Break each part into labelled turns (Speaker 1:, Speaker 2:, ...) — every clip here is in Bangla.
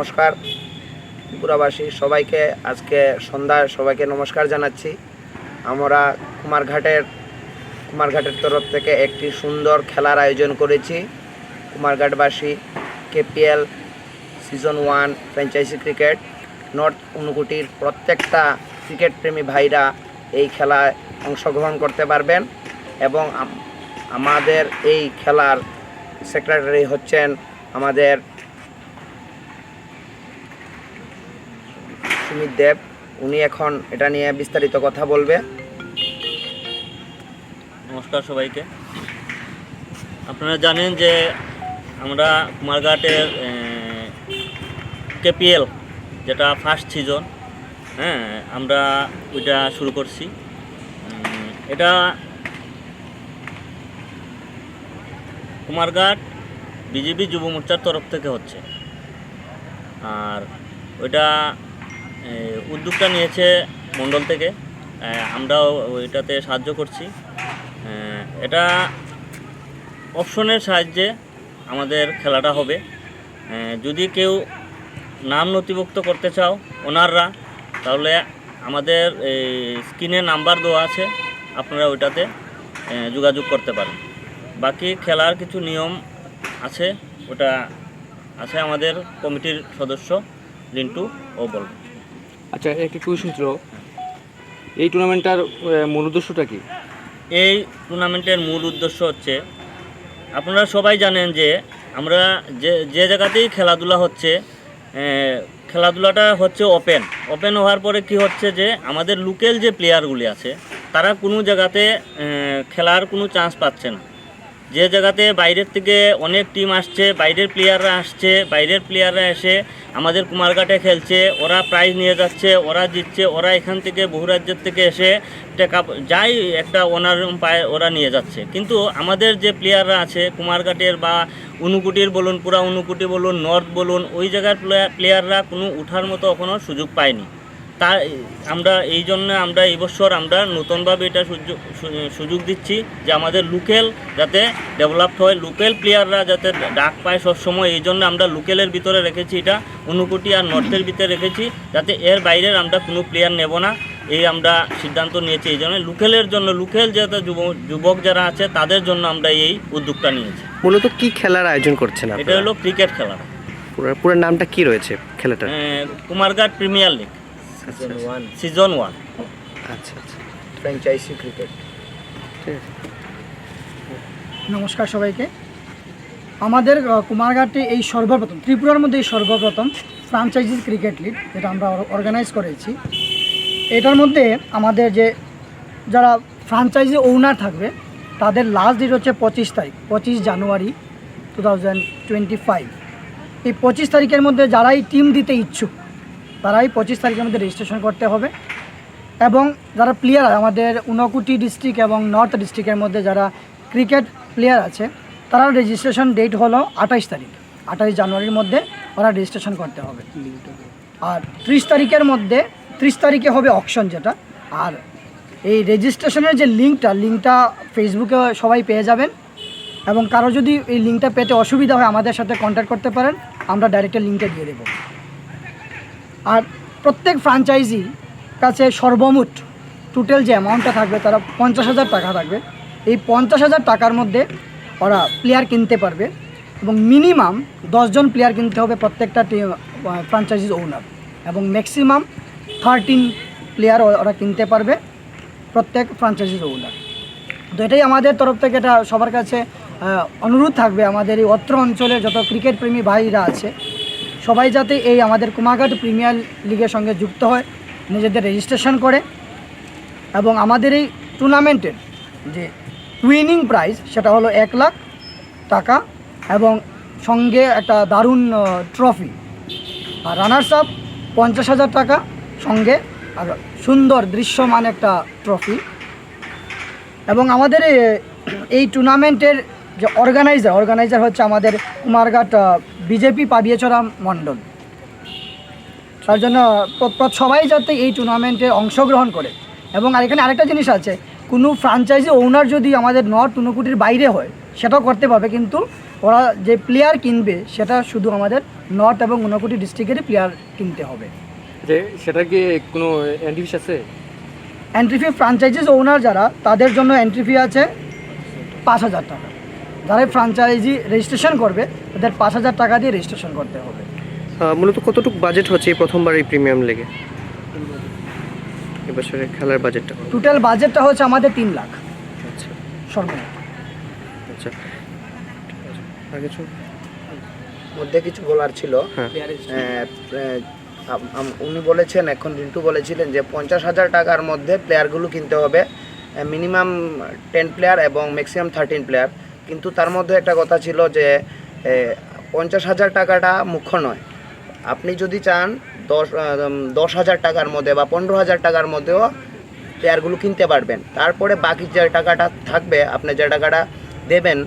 Speaker 1: নমস্কার। ত্রিপুরাবাসী সবাইকে আজকে সন্ধ্যায় সবাইকে নমস্কার জানাচ্ছি। আমরা কুমারঘাটের কুমারঘাটের তরফ থেকে একটি সুন্দর খেলার আয়োজন করেছি। কুমারঘাটবাসী, KPL season one franchise cricket. North অনুকুটির প্রত্যেকটা ক্রিকেট প্রেমী ভাইরা এই খেলায় অংশগ্রহণ করতে পারবেন এবং আমাদের এই খেলার সেক্রেটারি হচ্ছেন আমাদের সুমিত দেব, উনি এখন এটা নিয়ে বিস্তারিত কথা বলবে।
Speaker 2: নমস্কার সবাইকে। আপনারা জানেন যে আমরা কুমারঘাটের কেপিএল, যেটা ফার্স্ট সিজন হ্যাঁ আমরা ওইটা শুরু করছি। এটা কুমারঘাট বিজেপি যুব মোর্চার তরফ থেকে হচ্ছে। আর ওইটা উদ্যোগটা নিয়েছে মণ্ডল থেকে। আমরাও ওইটাতে সাহায্য করছি। এটা অপশনের সাহায্যে আমাদের খেলাটা হবে। যদি কেউ নাম নথিভুক্ত করতে চাও, ওনাররা, তাহলে আমাদের স্ক্রিনে নাম্বার দেওয়া আছে, আপনারা ওইটাতে যোগাযোগ করতে পারেন। বাকি খেলার কিছু নিয়ম আছে, ওটা আছে আমাদের কমিটির সদস্য, লিন্টু ও বলবে
Speaker 3: আচ্ছা একটা কোয়েশন ছিল। এই টুর্নামেন্টটার মূল উদ্দেশ্যটা কি?
Speaker 2: এই টুর্নামেন্টের মূল উদ্দেশ্য হচ্ছে, আপনারা সবাই জানেন যে, আমরা যে যে জায়গাতেই খেলাধুলা হচ্ছে খেলাধুলাটা হচ্ছে ওপেন ওপেন হওয়ার পরে কি হচ্ছে যে, আমাদের লোকাল যে প্লেয়ারগুলি আছে, তারা কোনো জায়গাতে খেলার কোনো চান্স পাচ্ছে না। যে জায়গাতে বাইরের থেকে অনেক টিম আসছে, বাইরের প্লেয়াররা আসছে, বাইরের প্লেয়াররা এসে আমাদের কুমারঘাটে খেলছে, ওরা প্রাইজ নিয়ে যাচ্ছে, ওরা জিতছে, ওরা এখান থেকে বহু রাজ্যের থেকে এসে টেকআপ যাই একটা ওনার পায়ে, ওরা নিয়ে যাচ্ছে। কিন্তু আমাদের যে প্লেয়াররা আছে, কুমারঘাটের বা অনুকুটির বলুন, পুরা অনুকুটি বলুন নর্থ বলুন, ওই জায়গার প্লেয়াররা কোনো উঠার মতো এখনও সুযোগ পায়নি। তা আমরা এই জন্য আমরা এই বছর আমরা নতুনভাবে এটা সুযোগ সুযোগ দিচ্ছি যে আমাদের লোকেল যাতে ডেভেলপড হয় লোকেল প্লেয়াররা যাতে ডাক পায় সবসময় এই জন্য আমরা লোকেলের ভিতরে রেখেছি এটা অনুকুটি আর নর্থের ভিতরে রেখেছি যাতে এর বাইরের আমরা কোনো প্লেয়ার নেব না এই আমরা সিদ্ধান্ত নিয়েছি এই জন্য লোকেলের জন্য লোকেল যাতে যুব- যুবক যারা আছে তাদের জন্য আমরা এই উদ্যোগটা নিয়েছি।
Speaker 4: মূলত কি খেলার আয়োজন করছেন
Speaker 2: এটা হলো ক্রিকেট খেলা।
Speaker 4: পুরো নামটা কি রয়েছে খেলাটার?
Speaker 2: এ, Kumarghat premier league.
Speaker 1: Season one
Speaker 2: season one
Speaker 4: আচ্ছা আচ্ছা।
Speaker 1: ফ্র্যাঞ্চাইজি ক্রিকেট
Speaker 4: ঠিক
Speaker 5: নমস্কার সবাইকে। আমাদের কুমারঘাটে এই সর্বপ্রথম ত্রিপুরার মধ্যে এই সর্বপ্রথম ফ্রাঞ্চাইজি ক্রিকেট লিগ যেটা আমরা অর্গানাইজ করেছি। এটার মধ্যে আমাদের যে যারা ফ্রাঞ্চাইজি ওনার থাকবে তাদের লাস্ট ডেট হচ্ছে পঁচিশ তারিখ পঁচিশ January two thousand twenty five এই পঁচিশ তারিখের মধ্যে যারাই টিম দিতে ইচ্ছুক তারাই পঁচিশ তারিখের মধ্যে রেজিস্ট্রেশন করতে হবে। এবং যারা প্লেয়ার আমাদের ঊনকুটি ডিস্ট্রিক্ট এবং নর্থ ডিস্ট্রিক্টের মধ্যে যারা ক্রিকেট প্লেয়ার আছে তারা রেজিস্ট্রেশন ডেট হলো আঠাইশ তারিখ। আঠাইশ জানুয়ারির মধ্যে ওরা রেজিস্ট্রেশন করতে হবে। আর ত্রিশ তারিখের মধ্যে, ত্রিশ তারিখে হবে অকশন যেটা। আর এই রেজিস্ট্রেশনের যে লিঙ্কটা লিঙ্কটা ফেসবুকে সবাই পেয়ে যাবেন। এবং কারও যদি এই লিঙ্কটা পেতে অসুবিধা হয়, আমাদের সাথে কন্ট্যাক্ট করতে পারেন। আমরা ডাইরেক্টের লিঙ্কটা দিয়ে দেবো। আর প্রত্যেক ফ্রাঞ্চাইজি কাছে সর্বমোট টোটাল যে অ্যামাউন্টটা থাকবে তারা পঞ্চাশ হাজার টাকা থাকবে। এই পঞ্চাশ হাজার টাকার মধ্যে ওরা প্লেয়ার কিনতে পারবে এবং মিনিমাম দশজন প্লেয়ার কিনতে হবে প্রত্যেকটা ফ্রাঞ্চাইজির ওনার এবং ম্যাক্সিমাম থার্টিন প্লেয়ার ওরা কিনতে পারবে প্রত্যেক ফ্রাঞ্চাইজির ওনার তো এটাই আমাদের তরফ থেকে এটা সবার কাছে অনুরোধ থাকবে আমাদের এই অত্র অঞ্চলে যত ক্রিকেট প্রেমী ভাইরা আছে সবাই যাতে এই আমাদের কুমাঘাট প্রিমিয়ার লিগের সঙ্গে যুক্ত হয়, নিজেদের রেজিস্ট্রেশন করে এবং আমাদের এই টুর্নামেন্টের যে উইনিং প্রাইজ সেটা হলো এক লাখ টাকা এবং সঙ্গে একটা দারুণ ট্রফি আর রানার্স আপ পঞ্চাশ হাজার টাকা সঙ্গে আর সুন্দর দৃশ্যমান একটা ট্রফি এবং আমাদের এই টুর্নামেন্টের যে অর্গানাইজার অর্গানাইজার হচ্ছে আমাদের কুমারঘাট বিজেপি পাবিয়েছড়া মণ্ডল। তার জন্য সবাই যাতে এই টুর্নামেন্টে অংশগ্রহণ করে। এবং আর এখানে আরেকটা জিনিস আছে কোনো ফ্রাঞ্চাইজি ওনার যদি আমাদের নর্থ ঊনকোটির বাইরে হয় সেটাও করতে পারবে কিন্তু ওরা যে প্লেয়ার কিনবে সেটা শুধু আমাদের নর্থ এবং ঊনকোটি ডিস্ট্রিক্টেরই প্লেয়ার কিনতে হবে।
Speaker 3: যে সেটার কি কোনো অ্যান্টিফিস আছে?
Speaker 5: এন্ট্রি ফি ফ্রাঞ্চাইজিস ওনার যারা তাদের জন্য এন্ট্রি ফি আছে পাঁচ হাজার টাকা। যারা ফ্রাঞ্চাইজি রেজিস্ট্রেশন করবে তাদের পাঁচ হাজার টাকা দিয়ে রেজিস্ট্রেশন করতে হবে।
Speaker 4: মূলত কতটুকু বাজেট হচ্ছে এই প্রথমবার এই প্রিমিয়াম লেগে? এবছরে খেলার বাজেটটা
Speaker 5: টোটাল বাজেটটা হচ্ছে আমাদের তিন লাখ।
Speaker 4: আচ্ছা।
Speaker 5: সর্বমোট।
Speaker 4: আচ্ছা। আগে চল
Speaker 1: মধ্যে কিছু বলার ছিল।
Speaker 4: হ্যাঁ।
Speaker 1: উনি বলেছেন এখন রিন্টু বলেছিলেন যে পঞ্চাশ হাজার টাকার মধ্যে প্লেয়ারগুলো কিনতে হবে। মিনিমাম টেন প্লেয়ার এবং ম্যাক্সিমাম থার্টিন প্লেয়ার কিন্তু তার মধ্যে একটা কথা ছিল যে পঞ্চাশ হাজার টাকাটা মুখ্য নয়। আপনি যদি চান দশ দশ হাজার টাকার মধ্যে বা পনেরো হাজার টাকার মধ্যেও প্লেয়ারগুলো কিনতে পারবেন। তারপরে বাকি যে টাকাটা থাকবে, আপনি যে টাকাটা দেবেন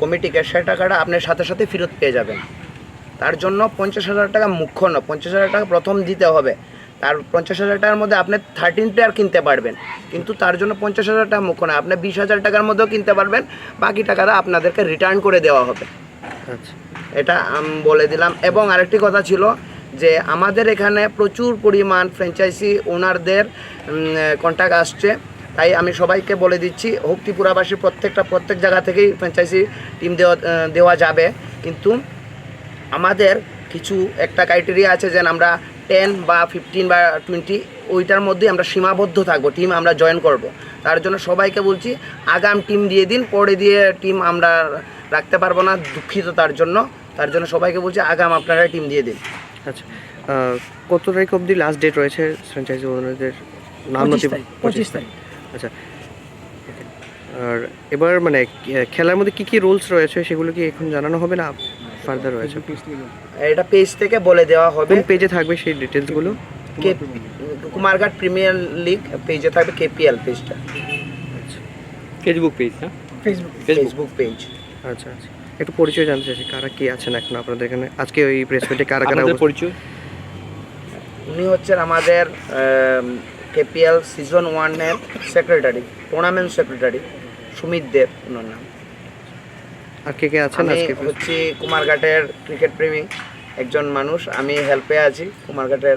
Speaker 1: কমিটিকে, সে টাকাটা আপনার সাথে সাথে ফেরত পেয়ে যাবেন। তার জন্য পঞ্চাশ হাজার টাকা মুখ্য না পঞ্চাশ হাজার টাকা প্রথম দিতে হবে। তার পঞ্চাশ হাজার টাকার মধ্যে আপনি থার্টিন প্লেয়ার কিনতে পারবেন। কিন্তু তার জন্য পঞ্চাশ হাজার টাকা মুখ্য না আপনি বিশ হাজার টাকার মধ্যেও কিনতে পারবেন বাকি টাকাটা আপনাদেরকে রিটার্ন করে দেওয়া হবে।
Speaker 4: আচ্ছা।
Speaker 1: এটা আমি বলে দিলাম। এবং আরেকটি কথা ছিল যে আমাদের এখানে প্রচুর পরিমাণ ফ্র্যাঞ্চাইজি ওনারদের কন্ট্যাক্ট আসছে। তাই আমি সবাইকে বলে দিচ্ছি হোক ত্রিপুরাবাসী প্রত্যেকটা প্রত্যেক জায়গা থেকেই ফ্র্যাঞ্চাইজি টিম দেওয়া দেওয়া যাবে। কিন্তু আমাদের কিছু একটা ক্রাইটেরিয়া আছে যেন আমরা টেন বা ফিফটিন বা টোয়েন্টি ওইটার মধ্যে আমরা সীমাবদ্ধ থাকব টিম আমরা জয়েন করব। তার জন্য সবাইকে বলছি আগাম টিম দিয়ে দিন পরে দিয়ে টিম আমরা রাখতে পারব না দুঃখিত তার জন্য। তার জন্য সবাইকে বলছি আগাম আপনারা টিম দিয়ে দিন।
Speaker 4: আচ্ছা কত তারিখ অবধি লাস্ট ডেট রয়েছে ফ্র্যাঞ্চাইজি ওনারদের নাম নথি
Speaker 5: পঁচিশ তারিখ।
Speaker 4: আচ্ছা আর এবার মানে খেলার মধ্যে কি কি রুলস রয়েছে সেগুলো কি এখন জানানো হবে না? ফার্দার রয়েছে।
Speaker 1: এটা পেজ থেকে বলে দেওয়া হবে।
Speaker 4: কোন পেজে থাকবে সেই ডিটেলসগুলো
Speaker 1: কে কুমারঘাট প্রিমিয়ার লিগ পেজে থাকবে কেপিএল পেজটা
Speaker 3: ফেসবুক পেজ না?
Speaker 5: ফেসবুক
Speaker 1: ফেসবুক পেজ
Speaker 4: আচ্ছা আচ্ছা। একটু পরিচয় জানতে চাইছি কারা কি আছেন এখন আপনাদের এখানে? আজকে ওই প্রেস মিটে কারা কারা
Speaker 3: পরিচয়?
Speaker 1: উনি হচ্ছেন আমাদের কেপিএল সিজন ওয়ানের secretary tournament secretary Sumit Deb ওনার নাম।
Speaker 4: আর কে কে আছেন আজকে?
Speaker 1: হচ্ছি কুমারঘাটের ক্রিকেট প্রেমী একজন মানুষ। আমি হেল্পে আছি কুমারঘাটের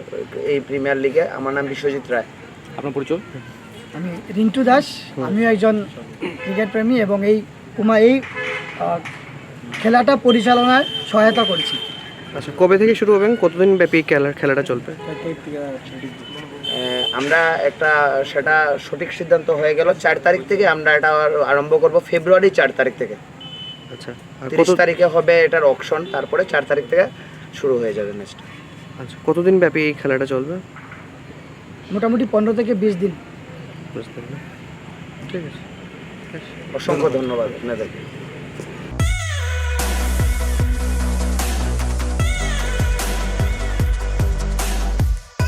Speaker 1: এই প্রিমিয়ার লিগে আমার নাম বিশ্বজিৎ রায়।
Speaker 3: আপনার পরিচয়?
Speaker 5: আমি রিন্টু দাস। আমিও একজন ক্রিকেট প্রেমী এবং এই কুমার এই খেলাটা পরিচালনায় সহায়তা করছি।
Speaker 4: আচ্ছা কবে থেকে শুরু হবে এবং কতদিন ব্যাপী খেলা খেলাটা চলবে?
Speaker 1: আমরা একটা সেটা সঠিক সিদ্ধান্ত হয়ে গেল। চার তারিখ থেকে আমরা এটা আরম্ভ করব। ফেব্রুয়ারি চার তারিখ থেকে।
Speaker 4: আচ্ছা।
Speaker 1: তিরিশ
Speaker 4: কত
Speaker 1: তারিখে হবে এটার অকশন তারপরে চার তারিখ থেকে শুরু হয়ে যাবে ম্যাচটা
Speaker 4: আচ্ছা কতদিন ব্যাপী এই খেলাটা চলবে?
Speaker 5: মোটামুটি পনেরো থেকে বিশ দিন।
Speaker 4: বুঝতে পারলাম। ঠিক আছে।
Speaker 1: অসংখ্য ধন্যবাদ আপনাদেরকে।